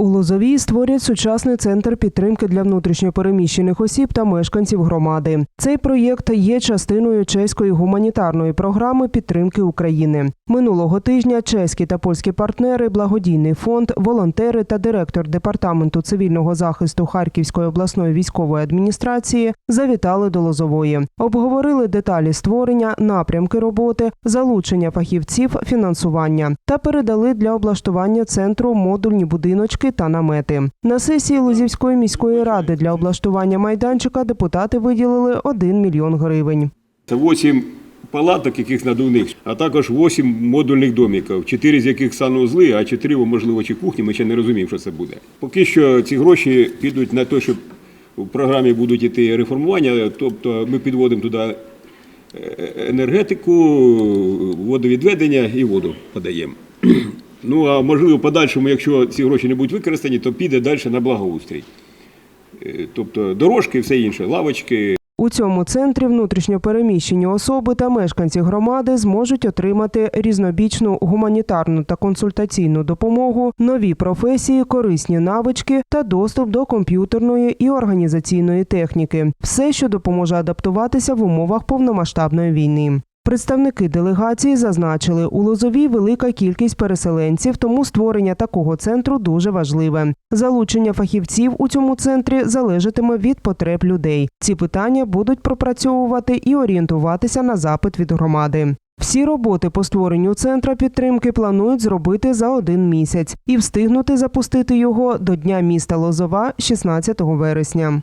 У Лозовій створять сучасний центр підтримки для внутрішньопереміщених осіб та мешканців громади. Цей проєкт є частиною чеської гуманітарної програми підтримки України. Минулого тижня чеські та польські партнери, благодійний фонд, волонтери та директор департаменту цивільного захисту Харківської обласної військової адміністрації завітали до Лозової. Обговорили деталі створення, напрямки роботи, залучення фахівців, фінансування та передали для облаштування центру модульні будиночки та намети. На сесії Лозівської міської ради для облаштування майданчика депутати виділили 1 мільйон гривень. Це 8 палаток, яких надувних, а також 8 модульних домиків, 4 з яких санузли, а 4, можливо, чи кухні, ми ще не розуміємо, що це буде. Поки що ці гроші підуть на те, що в програмі будуть йти реформування, тобто ми підводимо туди е, енергетику, водовідведення і воду подаємо. Ну, а можливо, подальшому, якщо ці гроші не будуть використані, то піде далі на благоустрій. Е, Тобто дорожки все інше, лавочки, У цьому центрі внутрішньопереміщені особи та мешканці громади зможуть отримати різнобічну гуманітарну та консультаційну допомогу, нові професії, корисні навички та доступ до комп'ютерної і організаційної техніки все, що допоможе адаптуватися в умовах повномасштабної війни. Представники делегації зазначили, у Лозовій велика кількість переселенців, тому створення такого центру дуже важливе. Залучення фахівців у цьому центрі залежатиме від потреб людей. Ці питання будуть пропрацьовувати і орієнтуватися на запит від громади. Всі роботи по створенню центра підтримки планують зробити за один місяць і встигнути запустити його до Дня міста Лозова 16 вересня.